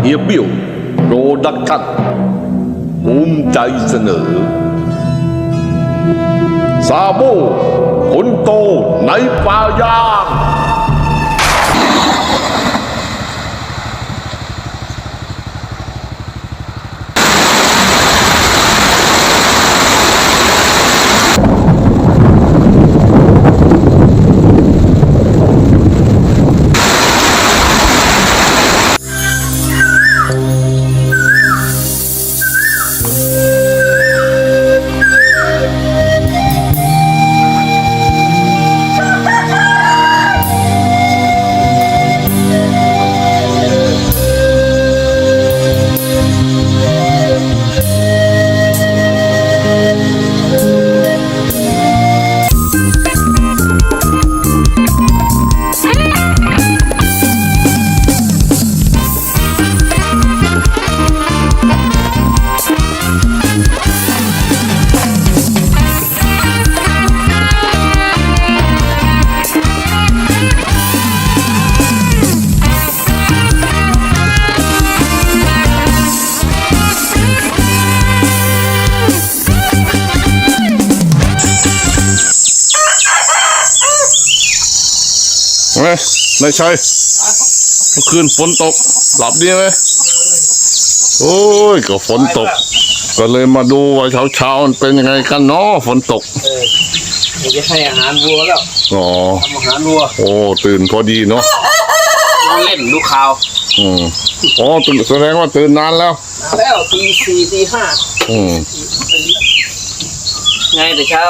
ษัทเฮียบิวโปรดักชั่นภูมิใจเสนอ ซาโบคนโตในป่ายาง นายชัยเมื่อคืนฝนตก หลับดีไหมโอ้ย ก็ฝนตก ก็เลยมาดูว่าเช้าเช้าๆมันเป็นยังไงกันเนาะฝนตกเออเดี๋ยวจะให้อาหารวัวแล้วอ๋อทำอาหารวัวโอ้ตื่นพอดีเนาะนอนเล่นดูข่าวอืมอ๋อตื่นแสดงว่าตื่นนานแล้วมาแล้วตีสี่ตีห้าอืมไงแต่เช้า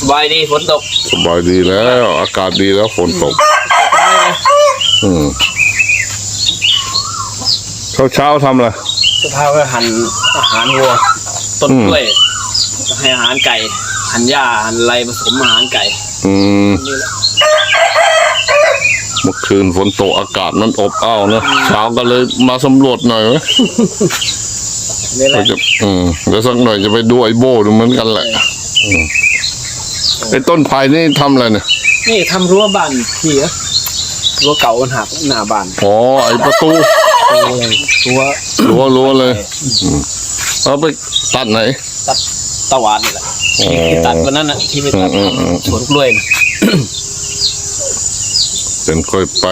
สบายดีฝนตก สบายดีแล้ว อากาศดีแล้วฝนตก อืมเช้าเช้าๆทำอะไรจะพาไปหั่นอาหารวัว ต้นกล้วยจะให้อาหารไก่ หั่นหญ้าหั่นอะไรผสมอาหารไก่อืม นี่แหละเมื่อคืนฝนตกอากาศมันอบอ้าวนะเช้าก็เลยมาสำรวจหน่อยไหมนี่แหเราละจะอืมเดี๋ยวสักหน่อยจะไปดูไอ้โบดูเหมือนกันแหละอืมไอ้ต้นไผ่นี่ทำอะไรเนี่ยนี่ทำรั้วบ้านพี่เหรอ รั้วเก่ามันหักหน้าบ้านอ๋อไอ้ประตูรั้วรั้วรั้วรั้วเลยอืมเอาไปตัดไหน ตัดตะวันนี่แหละอ๋อ ที่ตัดวันนั้นน่ะที่ไปตัดอืมอืมอืมสวนกล้วยน่ะเป็นค่อยไป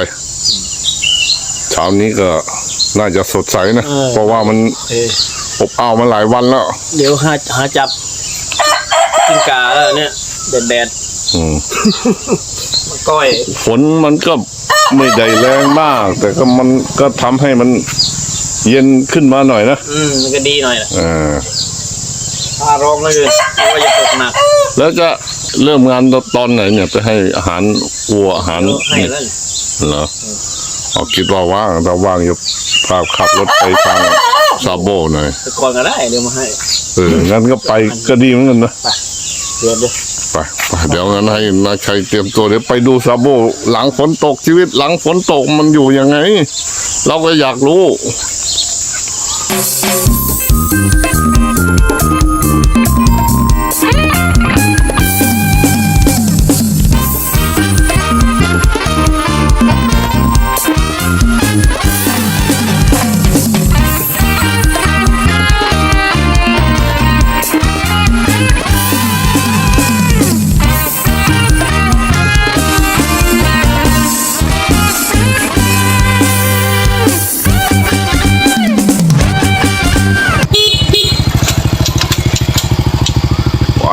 เช้านี้ก็น่าจะสดใสนะเพราะว่ามันเอออบอ้าวมาหลายวันแล้ว เดี๋ยวหาหาจับกินกาแล้วเนี่ยแดดแดดอืมๆมาก้อย ฝนมันก็ ไม่ได้แรงมาก แต่ก็มันก็ทำให้มันเย็นขึ้นมาหน่อยนะอืมมันก็ดีหน่อยนะอ่าถ้าร้องแล้วคือเพราะว่าจะตกหนักแล้วจะเริ่มงานตอนไหนเนี่ยจะให้อาหารวัวอาหารให้นี่แล้วเหรอเอาคิดว่าว่างถ้าว่างจะพาขับรถไปทางซาโบหน่อยไปก่อนก็ได้เดี๋ยวมาให้เอองั้นก็ไปก็ดีเหมือนกันนะ เดี๋ยวเดี๋ยวไปไป เดี๋ยวงั้นให้นายชัยเตรียมตัวเดี๋ยวไปดูซาโบหลังฝนตกชีวิตหลังฝนตกมันอยู่ยังไง เราก็อยากรู้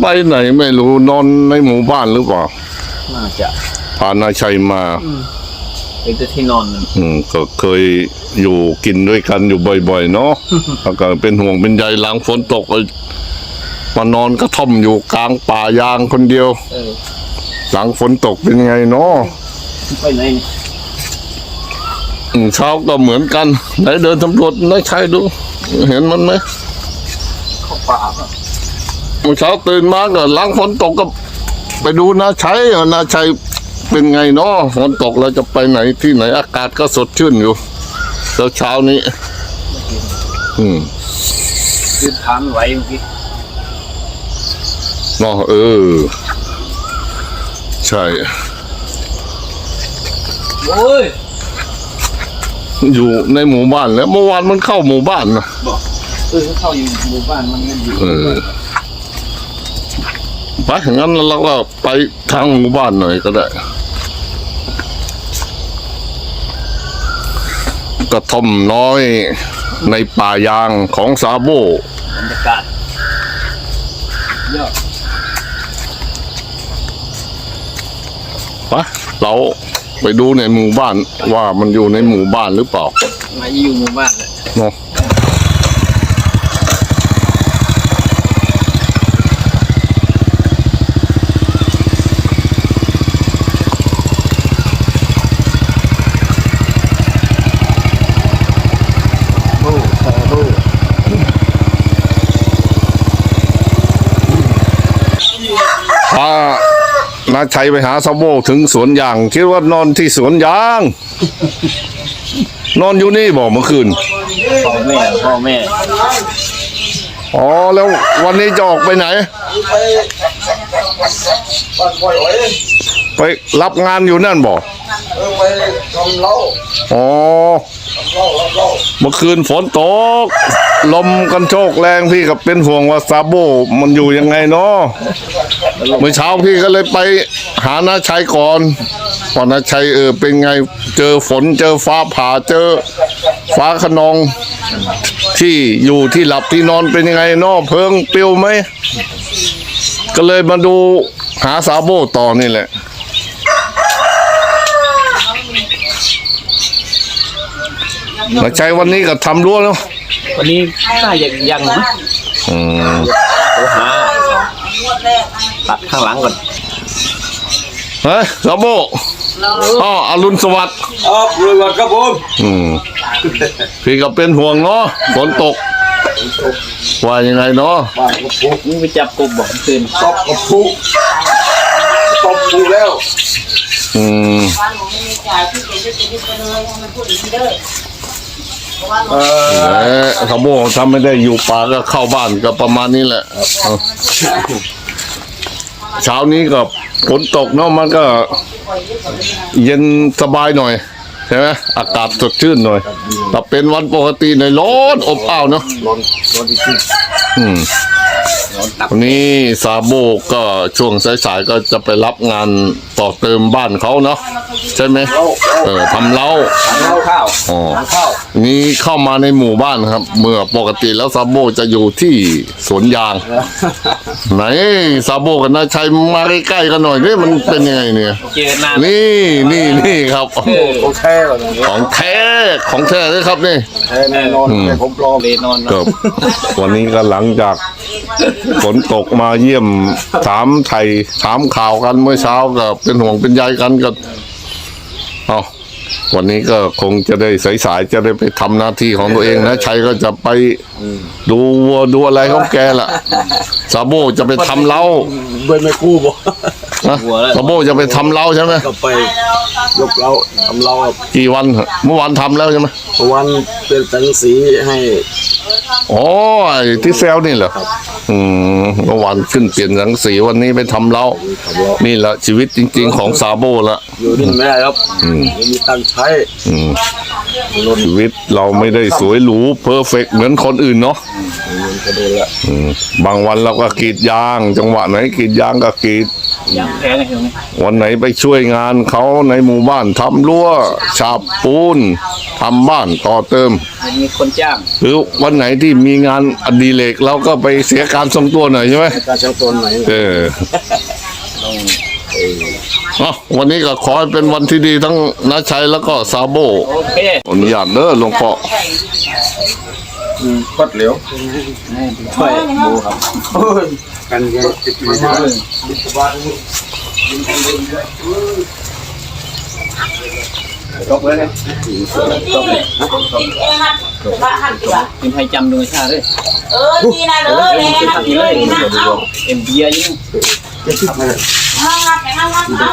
ไปไหนไม่รู้นอนในหมู่บ้านหรือเปล่า น่าจะพานายชัยมาเป็นแต่ที่นอนนั่นอืมก็เคยอยู่กินด้วยกันอยู่บ่อยๆ เนาะ แล้วก็เป็นห่วงเป็นใยหลังฝนตกเอ้ยมานอนกระท่อมอยู่กลางป่ายางคนเดียว เออหลังฝนตกเป็นไงเนาะไปไหนนี่อืมเช้าก็เหมือนกัน ไหนเดินสำรวจนายชัยดู เห็นมันไหมเข้าป่าเมื่อเช้าตื่นมาก็ล้างฝนตกก็ไปดูนาชัยอะนาชัยเป็นไงเนาะฝนตกเราจะไปไหนที่ไหนอากาศก็สดชื่นอยู่เช้าเช้านี้ อืมยืนทานไหวเมื่อกี้เนาะเออ ใช่ โอ้ย อยู่ในหมู่บ้านแล้ว เมื่อวานมันเข้าหมู่บ้านนะบอกเออเข้าอยู่หมู่บ้านมันมันอยู่เออ ไปงั้นเราก็ไปทางหมู่บ้านหน่อยก็ได้ กระท่อมน้อยในป่ายางของซาโบบรรยากาศยอดไปเราไปดูในหมู่บ้านว่ามันอยู่ในหมู่บ้านหรือเปล่ามาอยู่หมู่บ้านเลยเนาะพา นาชัยไปหาซาโบถึงสวนยาง คิดว่านอนที่สวนยาง นอนอยู่นี่บอกเมื่อคืนพ่อแม่พ่อแม่อ๋อแล้ววันนี้จะออกไปไหน ไปรับงานอยู่นั่นบอกไปทำเล้าอ๋อ เมื่อคืนฝนตก ลมกันโชกแรงพี่กับเป็นห่วงว่าซาโบมันอยู่ยังไงเนาะเมื่อเช้าพี่ก็เลยไปหานาชัยก่อนว่านาชัยเออเป็นไงเจอฝนเจอฟ้าผ่าเจอฟ้าขนอง ที่อยู่ที่หลับที่นอนเป็นยังไงเนาะเพิงเปลิวไหม ก็เลยมาดูหาซาโบต่อนี่แหละ นาชัยวันนี้ก็ทำรั้วเนาะวันนี้น่าจะยังนะอืมโทรหาตัดข้างหลังก่อนเฮ้ยซาโบอ๋ออรุณสวัสดิ์ครับรวยวัดครับผมอืมพี่ก็เป็นห่วงเนาะฝนตกว่ายังไงเนาะบ้านกับพุกนี่ไปจับกบบอกคืนตบกับพุกตบพุกแล้วอืม เก๋จะติดไปเลยให้มันพูดอย่างนี้เด้อเพราะว่าหนูเออเอ๊ะซาโบถ้าไม่ได้อยู่ป่าก็เข้าบ้านก็ประมาณนี้แหละเอาเช้านี้ก็ฝนตกเนาะมันก็ เย็นสบายหน่อยใช่ไหมอากาศสดชื่นหน่อยแต่เป็นวันปกติในยร้อนอบอ้าวเนาะร้อนร้อนจริงอืม วันนี้ซาโบก็ช่วงสายๆก็จะไปรับงานต่อเติมบ้านเขาเนาะใช่ไหมเออทำเล้าทานข้าวอ๋อทานข้าวนี่เข้ามาในหมู่บ้านครับ เมื่อปกติแล้วซาโบจะอยู่ที่สวนยาง ไหนซาโบกับนาชัยมาใกล้ๆกันหน่อยนี่มันเป็นยังไงเนี่ยเจอนานนี่นี่นี่ครับเออๆของแท้เลยของแท้ของแท้เลยครับนี่แท้แน่นอนไม่ผมปลอมเลนอนก็วันนี้ก็หลังจากฝนตกมาเยี่ยมถามไทยถามข่าวกันเมื่อเช้าก็เป็นห่วงเป็นใยกันก็เอาวันนี้ก็คงจะได้สายๆจะได้ไปทำหน้าที่ของตัวเองนะชัยก็จะไปดูวัวดูอะไรของแกล่ะซาโบจะไปทำเล้าด้วยไม่คู่บ่ นะซาโบจะไปทำเล้าใช่ไหมก็ไปยกเล้าทำเล้าครับกี่วันเมื่อวานทำแล้วใช่ไหมวันเป็นสังสีให้อ๋อไอ้ที่เซลนี่เหรออืมเมื่อวานขึ้นเปลี่ยนสังสีวันนี้ไปทำเล้านี่แหละชีวิตจริง ๆ ของซาโบละ อยู่ดินไม่ได้ครับไม่มีตังค์ใช้อืมชีวิตเราไม่ได้สวยหรูเพอร์เฟกเหมือนคนอื่นเนาะเงินก็โดนละอืมบางวันเราก็กรีดยาง จังหวะไหนกรีดยางก็กรีดยังแพ้ไงเห็นไหมวันไหนไปช่วยงานเขาในหมู่บ้านทำรั้วฉาบปูนทำบ้านต่อเติม มันมีคนจ้างหรือวันไหนที่มีงานอดิเรกเราก็ไปเสียการทรงตัวหน่อยใช่ไหมการช่างตัวไหนเออเอาวันนี้ก็ขอให้เป็นวันที่ดีทั้งนาชัยแล้วก็ซาโบโอเคอนุญาตเด้อหลวงพ่อปัดเหลียวช่วยดูครับ กันยังติดมาได้จบเลยเนี่ยเองครับว่าหันตัวกินไทยจำดูชาเลยเออนี่นะเลยแม่หันเลยนะเอาเอ็มเบียร์ยังจะชิบมาเลยเอางัดเอางัดเอา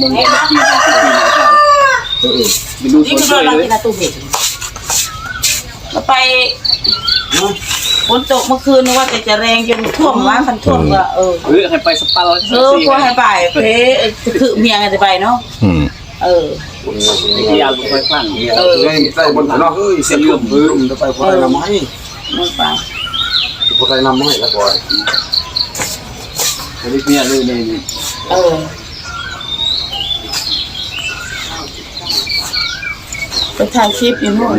มึงก็กินไทยกินไทยชาไปดูนี่สวนคืกอล้วยเราเลยกินตู้เห็ดเราไป ฝนตกเมื่อคืนนึกว่าจะจะแรงจนท่วมว่านพันท่วมก็เออหรือให้ไปสปาแล้วเออพวกให้ไปเพคือเมียกันจะไปเนาะอืมเออที่ยาไปคลั่งเออใส่บนเนาะเฮ้ยเสียเรื่องมือจะไปพอได้นำให้ไม่ไปพอได้นำให้แล้วก่อนเมียเลยเลยเออไปถ่ายคลิปอยู่นู่น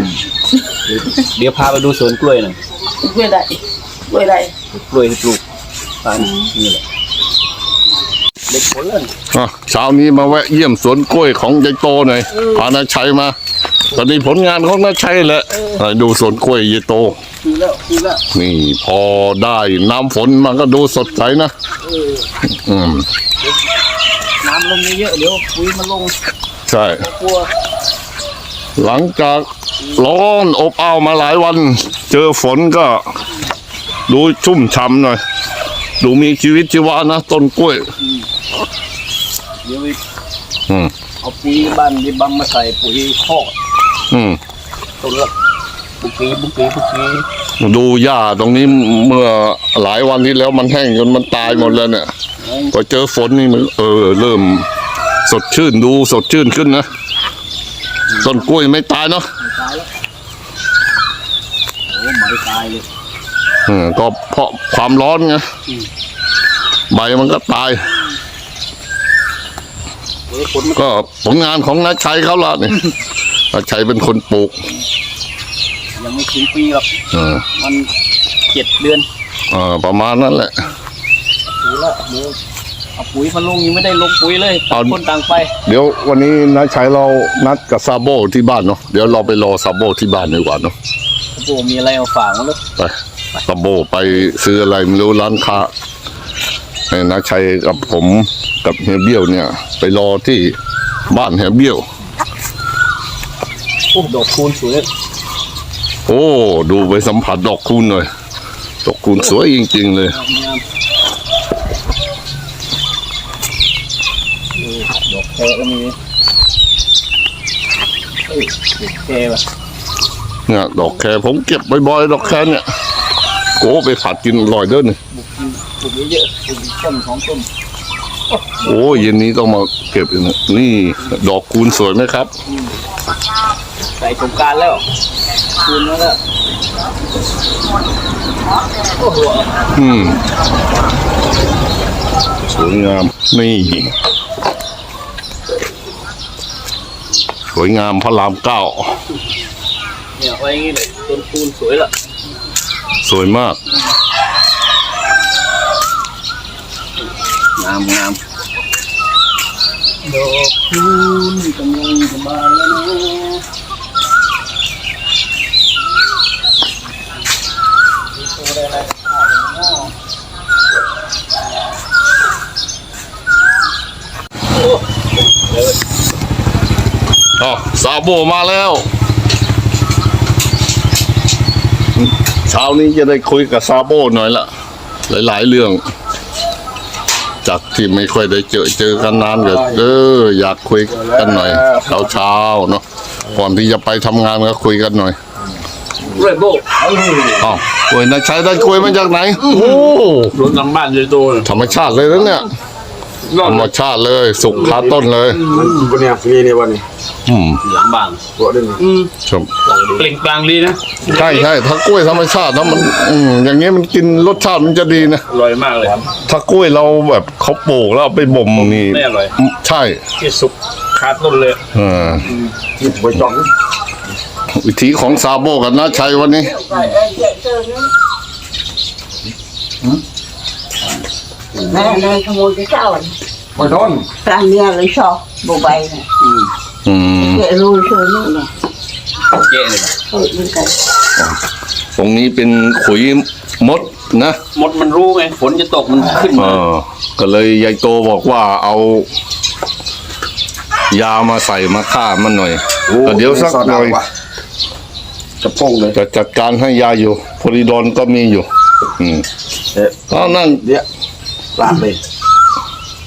เดี๋ยวพาไปดูสวนกล้วยหน่อย กล้วยใดกล้วยใดกล้วยปลูกตามนี่แหละเด็กผลเลยอะเช้านี้มาแวะเยี่ยมสวนกล้วยของยายโตหน่อยพานาชัยมา ตอนนี้ผลงานของนาชัยแหละไปดูสวนกล้วยยายโตคือแล้วคือแล้วนี่พอได้น้ำฝนมันก็ดูสดใสนะอืมน้ำลงเยอะเดี๋ยวปุ๋ยมันลง ใช่กลัวหลังจาก ร้อนอบอ้าวมาหลายวัน เจอฝนก็ ดูชุ่มฉ่ำหน่อย ดูมีชีวิตชีวานะต้นกล้วยเดี๋ยวอืมเอาปุ๋ยบ้านที่บัมมาใส่ปุ๋ยคอกอืมต้นละปุกปีปุกปีปุกปีดูหญ้าตรงนี้เมื่อหลายวันที่แล้วมันแห้งจนมันตายหมดแล้วเนี่ยพอเจอฝนนี่มันเออ เริ่ม สดชื่นดูสดชื่นขึ้นนะต้นกล้วยไม่ตายเนาะ ตายแล้วโอ้ไม่ตายเลยอืมก็เพราะความร้อนไงใบมันก็ตายเดี๋ยวผลมันก็ผลงานของนาชัยเขาละนี่นาชัยเป็นคนปลูกยังไม่ถึงปีหรอกเออมันเจ็ดเดือนเออประมาณนั้นแหละปุ๋ยละเดี๋ยว เอาปุ๋ยมาลงยังไม่ได้ลงปุ๋ยเลยเอาคนต่างไป เดี๋ยววันนี้นาชัยเรานัดกับซาโบที่บ้านเนาะเดี๋ยวเราไปรอซาโบที่บ้านดีกว่าเนาะโอ้โหมีอะไรมาฝากมั้งลูกไปซาโบไปซื้ออะไรไม่รู้ร้านค้าให้นาชัยกับผมกับเฮียเบี้ยวเนี่ย ไปรอที่บ้านเฮียเบี้ยวโอ้ดอกคูณสวยโอ้ ดูไปสัมผัสดอกคูณหน่อยดอกคูณสวยจริง ๆ เลย อดอกแคก็มีเฮ้ยดอกแคว่ะเนี่ยดอกแครผมเก็บบ่อยๆดอกแครเนี่ยโอ้ไปผัดกินอร่อยเด้อนี่ปลูกกินปลูกเยอะๆปลูกต้นสองต้นโอ้เย็นนี้ต้องมาเก็บอีกนะนี่ดอกคูณสวยไหมครับ ใส่สงกรารแล้วคืนแล้วก็โอ้โห อืม สวยงามนี่ส วยงามพระรามเก้าเนี่ยไว้อย่างงี้เลยต้นคูณสวยละสวยมาก งามงามดอกคูณกำลังจะบานแล้วนะ อ๋อซาโบมาแล้วเช้านี้จะได้คุยกับซาโบหน่อยละหลายๆเรื่อง จากที่ไม่ค่อยได้เจอเจอกันนานก็เอออยากคุยกันหน่อยเช้าเช้าๆเนาะก่อนที่จะไปทำงานก็คุยกันหน่อยเรยโบอ้าวคุยนะใช้ได้คุยมาจากไหนโอ้รถนำบ้านเลยโตธรรมชาติเลยนะเนี่ย ธรรมชาติเลย สุกคาต้นเลยมันวันนี้นี่นี่วันนี้อืมหลังบ้านตัวเด่นชมเปล่งปลั่งดีนะใช่ใช่ถ้ากล้วยธรรมชาตินะมัน อืมอย่างเงี้ยมันกินรสชาติมันจะดีนะ อร่อยมากเลยถ้ากล้วยเราแบบเขาปลูกแล้วเอาไปบ่มนี่ไม่อร่อยใช่ที่สุกคาต้นเลยเออนี่ไปจองวิธีของซาโบกับน้าชัยวันนี้ แม่เลยขโมยไปเจ้าไปโดนกลางเนี้ยเลยชอบโบใบเนี่ยอืมเกรู้เชิญนี่เนี่ยเจ๊เลยเออมันกันตรงนี้เป็นขุยมดนะมดมันรู้ไงฝนจะตกมันขึ้นเอมาอก็เลยยายโตบอกว่าเอา ยามาใส่มาฆ่ามันหน่อยโอ้แต่เดี๋ยวสักหน่อยว่ะจะพงเลย จะจัดการให้ยาอยู่โพลิดอนก็มีอยู่ อืมเอ๊ะ เอานั่งเดี๋ยว ลาดเลย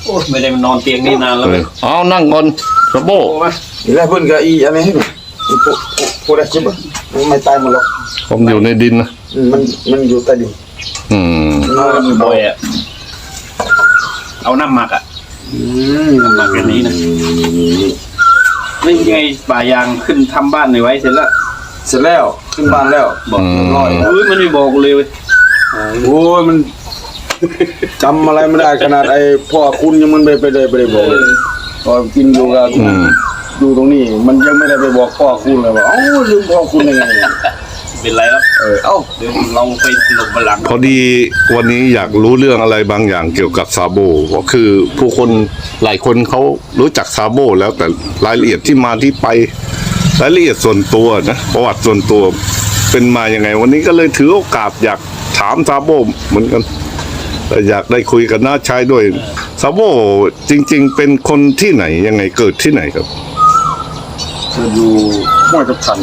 โอ้ยไม่ได้มานอนเตียงนี่นานแล้วเออเอานั่งก่อนสะโบโอ้ยนี่แหละเพื่อนก็อีอันนี้ให้หน่อยอีพวกพวกได้ชิบอะมันไม่ตายหมดหรอกผมอยู่ในดินนะอืมมันมันอยู่ใต้ดินอืมนอนบ่อยอะเอาน้ำหมักอะน้ำหมักอันนี้นะไม่ยังไงป่ายางขึ้นทำบ้านในไว้เสร็จแล้วเสร็จแล้วขึ้นบ้านแล้วบอกอืมร้อยเฮ้ยมันไม่บอกเลยเว้ยโอ้ยมัน จำอะไรไม่ได้ขนาดไอ้พ่อคุณยังมันไปไปเลยไปเลยบอกเลยตอนกินอยู่กับอืมอยู่ตรงนี้ มันยังไม่ได้ไปบอกพ่อคุณเลยว่าเอ้าลืมพ่อคุณยังไงเนี่ยเป็นไรแล้วเออเอ้าเดี๋ยวเราไปหลบบัลลังก์พอดีวันนี้อยากรู้เรื่องอะไรบางอย่างเกี่ยวกับซาโบก็คือผู้คนหลายคนเขารู้จักซาโบแล้วแต่รายละเอียดที่มาที่ไปรายละเอียดส่วนตัวนะประวัติส่วนตัวเป็นมาอย่างไง วันนี้ก็เลยถือโอกาสอยากถามซาโบเหมือนกันแต่ อยากได้คุยกับน้าชายด้วยซาโบจริง ๆ เป็นคนที่ไหนยังไงเกิดที่ไหนครับจะอยู่ห้วยกับทัน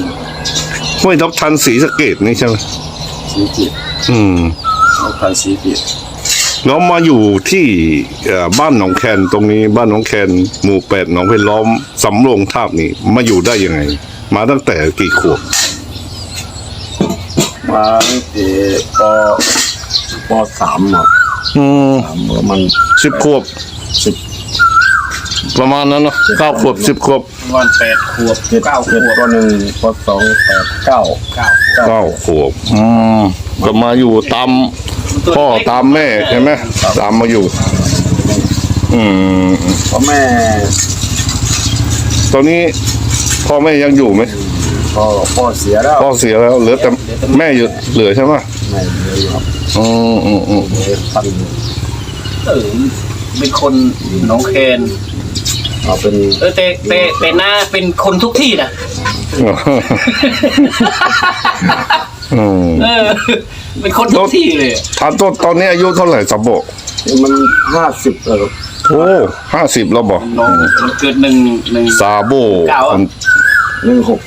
ห้วยทับทันศรีสะเกดนี่ใช่ไหมสีเกียรติอืมห้วยทันสีเกียรติแล้วมาอยู่ที่เอ่อบ้านหนองแคนตรงนี้บ้านหนองแคนหมู่แปดหนองเพลล้อมสำโรงทาบนี่มาอยู่ได้ยังไง มาตั้งแต่กี่ขวบมาตั้งแต่ปปสามอะ อืมสามประมาณสิบขวบ สิบประมาณนั้นเนาะเก้าขวบสิบขวบวันแปดขวบเจ็ดเก้าขเจ็ดวบปหนึ่งปสองแปดเก้าเก้าเก้าขวบอืมก็มาอยู่ตามพ่อตามแม่ใช่ไหมตามมาอยู่ อืม พ่อแม่ตอนนี้พ่อแม่ยังอยู่ไหมพ่อพ่อเสียแล้วพ่อเสียแล้วเหลือแต่แม่อยู่เหลือใช่ไหม แม่เหลืออยู่ครับอืมอืมอืมเหลือพันเออเป็นคนหน้องแคนเอาเป็นเออแต่แต่แต่หน้าเป็นคนทุกที่นะอืมเออ เป็นคนทุกที่เลยถามตัวตอนนี้อายุเท่าไหร่สับโบมันห้าสิบแล้วครับโอ้ห้าสิบแล้วบอกน้องมันเกิดหนึ่งหนึ่ง ซาโบเก้าอะหนึ่งหก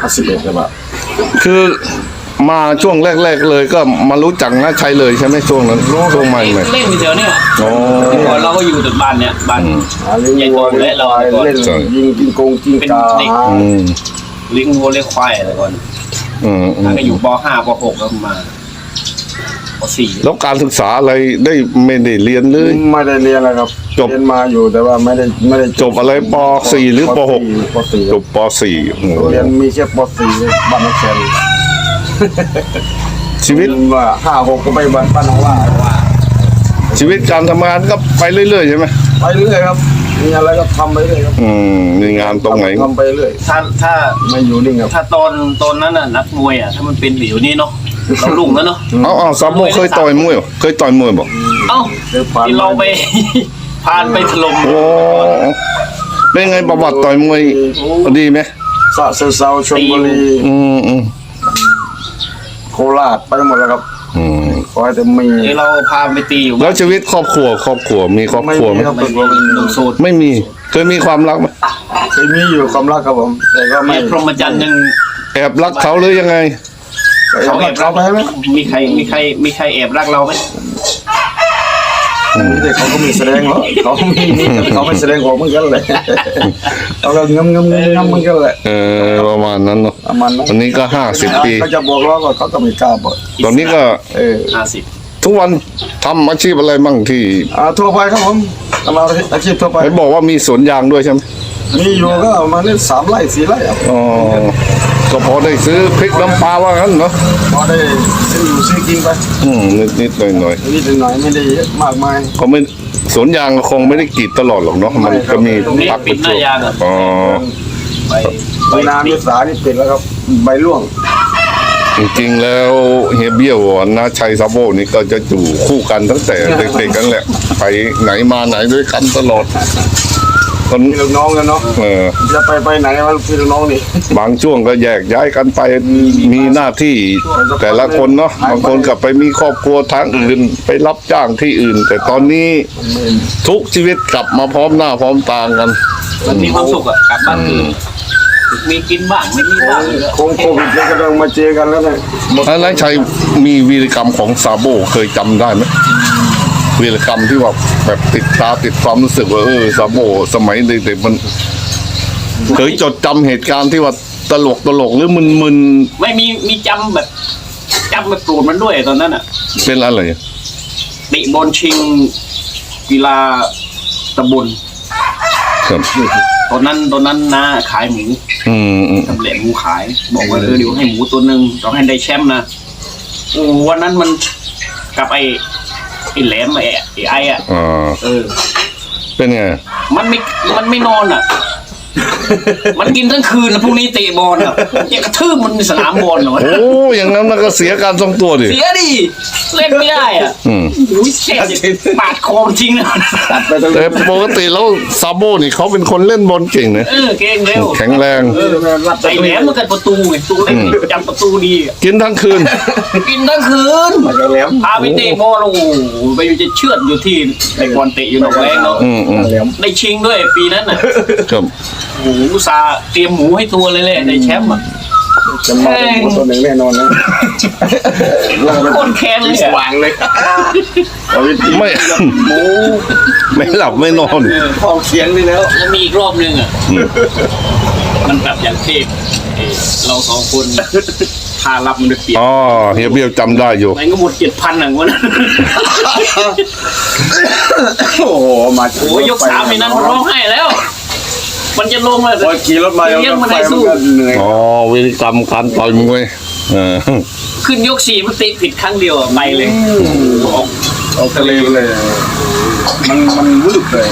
ห้าสิบเอ็ดใช่ปะ คือมาช่วงแรก ๆ เลยก็มารู้จักน้าชัยเลยใช่ไหมช่วงนั้นช่วงใหม่ใหม่เล่นเดี๋ยวเนี่ยโอ้พอเราก็อยู่แต่บ้านเนี่ยบ้านหาเลี้ยงวัวเลี้ยงควายเล่นใช่ยิงกินกงกินกาเป็นเด็กหาอืมเลี้ยงวัวเลี้ยงควายอะไรก่อนอืมอืแล้วมก็อยู่ป .5 ป .6 แล้วมา ป .4 แล้วการศึกษาอะไรได้ไม่ได้เรียนเลย ไม่ได้เรียนอะไรครับจบ เรียนมาอยู่แต่ว่าไม่ได้ไม่ได้จบอะไรป .4 หรือปปสี่ .6 จบป .4 โอ้โหเรียนมีแค่ปสี่บ้านนักเรียนชีวิตว่าห้าหกก็ไปบ้านป้าน้องว่าว่า ชีวิตการทำงานก็ไปเรื่อยๆใช่ไหมไปเรื่อยครับ มีอะไรก็ทำไปเรื่อยครับอืมมีงานตรงไหน ทำไปเรื่อยถ้าถ้าไม่อยู่นิ่งครับ ถ้าตอนตอนนั้นน่ะนักมวยอะถ้ามันเป็นเดี๋ยวนี้เนาะ เราลุ่งแล้วเนาะเอาเอาซาโบเคยต่อยมวยเหรอเคยต่อยมวยบอกเอ้าเดี๋ยวผ่านที่เราไป พานไปถล่มโอ้เป็นไงประวัติต่อยมวยดีไหมสะเซาเซาชลบุรีอืมอืมโคราชไปหมดแล้วครับอืมขอให้แต่มีเดี๋ยวเราพาไปตีอยู่แล้วชีวิตครอบครัวครอบครัวมีครอบไม่ครัวไหมมีครับไม่มีหนุ่มโสดไม่มีเคยมีความรักไหมเคยมีอยู่ความรักครับผม แต่ก็ไม่แม่พรหมจันทรย์ยังแอบรักเขาหรือยังไง เขาแอบเขาไปไหมมีใครมีใครมีใครแอบรักเราไหมแต่เขาก็มีแสดงเหรอเขาไม่มีเขาไม่แสดงออกเหมือนกันเลยเขาก็งมงมงมเหมือนกันแหละเออประมาณนั้นเนาะประมาณนั้นวันนี้ก็ห้าสิบปีเขาจะบอกว่าเขาก็ไม่กล้าบอกตอนนี้ก็เออห้าสิบทุกวันทำอาชีพอะไรบ้างที่อ่าทั่วไปครับผมทำอาชีพทั่วไปเห็นบอกว่ามีสวนยางด้วยใช่ไหมมีอยู่ก็ประมาณนี้สามไร่สี่ไร่ครับอ๋อ ก็พอได้ซื้อพริกน้ำปลาว่างั้นเนาะพอได้ซื้ออยู่ซื้อกินไปอืมนิดนิดหน่อยหน่อยนิดหน่อยไม่ได้เยอะมากมายๆก็ไม่สวนยางก็คงไม่ได้กรีดตลอดหรอกเนาะมันก็มีตรงนี้พักปิดหน้ายางอะอ๋อไปไปมีนาเมษานี่ปิดแล้วครับใบร่วง จริงๆแล้วเฮียเบี้ยวนะชัยซาโบนี่ก็จะอยู่คู่กันตั้งแต่เด็กๆกันแหละ ไปไหนมาไหนด้วยกันตลอด คนพี่ลูกน้องกันเนาะเออจะไปไปไหนวะพี่ลูกน้องนี่บางช่วงก็แยกย้ายกันไปมีหน้าที่แต่ละคนเนาะบางคนก็ไปมีครอบครัวทางอื่นไปรับจ้างที่อื่น แต่ตอนนี้ทุกชีวิตกลับมาพร้อมหน้าพร้อมตากันมันมีความสุขอะกลับบ้านคือมีกินบ้างไม่มีบ้างโคงโควิดเนี่ยก็ต้องมาเจอกันแล้วเนี่ยหมดแล้วนายชัยมีวีรกรรมของซาโบเคยจำได้ไหม วีรกรรมที่ว่าแบบติดตาติดความรู้สึกว่าเออซาโบสมัยเด็กๆมันเคยจดจำเหตุการณ์ที่ว่าตลกตลกหรือมึนไม่มีมีจำแบบจำแบบโกรธมันด้วยตอนนั้นอะๆเป็นอะไรเตะบอลชิงกีฬาตำบลครับตอนนั้นตอนนั้นนาขายหมูอืมอืมทำแหลมหมูขาย บอกว่าเออเดี๋ยวให้หมูตัวหนึ่งต้องให้ได้แชมป์นะโอ้วันนั้นมันกับไอ้ ไอ้แหลมไอ้ไอ้ไอ้อะอ่าเออ เป็นไง มันไม่มันไม่นอนอะ มันกินทั้งคืนแล้วพรุ่งนี้เตะบอลอะจะกระทืบมันในสนามบอลเหรอวะโอ้อย่างนั้นมันก็เสียการทรงตัวดิ เสียดิเล่นไม่ได้อะอืม อุ้ยแค่จะปาดคอมันทิ้งนะตัดไปตั้งแต่ปกติแล้วซาโบนี่เขาเป็นคนเล่นบอลเก่งนะเออเก่งเร็วแข็งแรง เออรัดไปไอ้แหลมมันกันประตูไงตัวเล็กนี่จำประตูดีอะกินทั้งคืน กินทั้งคืนไปแหลมพาไปเตะบอลโอ้โหไปอยู่จะเชือดอยู่ที่ไอ้บอลเตะอยู่หนองแรงเนาะอืมอืมแหลมได้ชิงด้วยปีนั้นน่ะครับโอ้โหอุตส่าห์เตรียมหมูให้ตัวเลยแหละได้แชมป์อะ จะมาเป็นคนตัวหนึ่งแน่นอนนะโคตรแค้นเลยอะวางเลยเอาวิธีไม่ หมู ไม่หลับไม่นอนพ่อเขียนไปแล้ว แล้วมีอีกรอบหนึงอะ มันแบบอย่างเทพเอ่อเราสองคนพารับมันไปเปลี่ยนอ๋อเฮียเบี้ยวจำได้อยู่ มันก็หมดเจ็ดพันหนังวันนั้น โอ้โห มาโอ้ยยกสามในนั้นมันร้องไห้แล้ว มันจะลงเลยพอขี่รถมาเลี้ยงมันให้สู้ก็เหนื่อยอ๋อวิธีกรรมการต่อยมวยเออขึ้นยกสี่มันติผิดครั้งเดียวอะไปเลยออกเอาทะเลเลย มันมันวืบเลย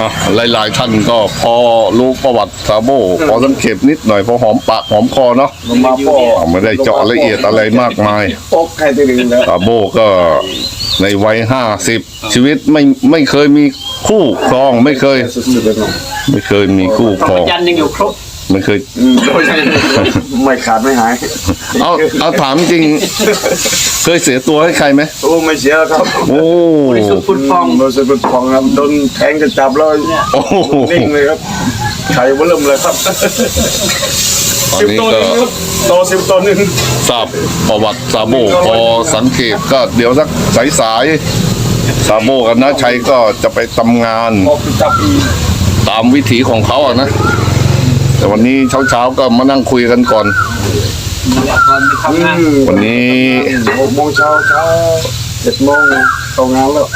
อะหลายๆท่านก็พอรู้ประวัติซาโบพอสังเกตนิดหน่อยพอหอมปากหอมคอเนาะลงมาพ่ออะไม่ได้เจาะละเอียดอะไรมากมายปกใครตัวหนึ่งแล้วซาโบก็ในวัยห้าสิบชีวิตไม่ไม่เคยมี คู่ครองไม่เคยสุดๆเลยเนาะไม่เคยมีคู่พครระองจันทร์ยังอยู่ครบไม่เคยอืมโดยไม่ขาดไม่หาย เอาเอาถามจริง เคยเสียตัวให้ใครไหมโอ้ไม่เสียแล้วครับ โอ้บริสุทธิ์ฟุตฟองโดนสุดฟองครับโดนแทงจะจับแล้วโอ้โหนิ่งเลยครับไข่เบิ่มเลยครับตอนสิบนี้ตัวหก็นึงครับโตสิบตัวหนึ่งทราบประวัติซาโบพอสังเกตก็เดี๋ยวสักสายๆ ซาโบกับน้าชัยก็จะไปทำงานออกไปจับอีกตามวิถีของเขาอะนะ แต่วันนี้เช้าๆก็มานั่งคุยกันก่อนอยากตอนไปทำงานอืมวันนี้หกโมงเช้าเช้าเจ็ดโมงเข้างานแล้ว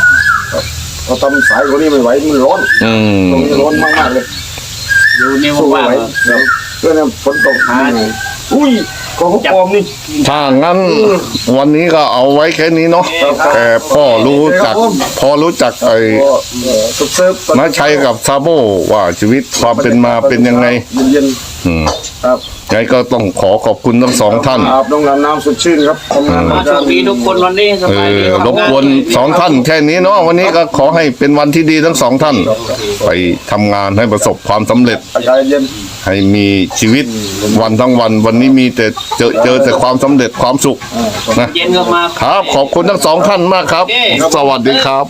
ครับพอทำสายกว่านี้ไม่ไหวมันร้อนอืมตรงนี้ร้อนมากๆเลยอยู่นี่สู้ไม่ว่างไหวๆเดี๋ยวเพื่อนเนี่ยฝนตกหาอุ้ย ของเขาปลอมนี่ ถ้างั้นวันนี้ก็เอาไว้แค่นี้เนาะแต่พ่อรู้จักพอรู้จักไอ้ก็เอ่อซุปเซิร์ฟน้าชัยกับซาโบว่าชีวิตความเป็นมาเป็นยังไงเย็นอืมๆครับไงก็ต้องขอขอบคุณทั้งสองท่าน อาบน้ำน้ำสดชื่นครับทำงานมาโชคดีทุกคนวันนี้สเอบายดีอรบกวนสองท่านแค่นี้เนาะวันนี้ก็ขอให้เป็นวันที่ดีทั้งสองท่าน ไปทำงานให้ประสบความสำเร็จ อากาศเย็น ให้มีชีวิตวันทั้งวัน วันนี้มีแต่เจอเจอแต่ความสำเร็จความสุขนะเย็นก็มา ครับ ขอบคุณทั้งสองท่านมากครับ สวัสดีครับ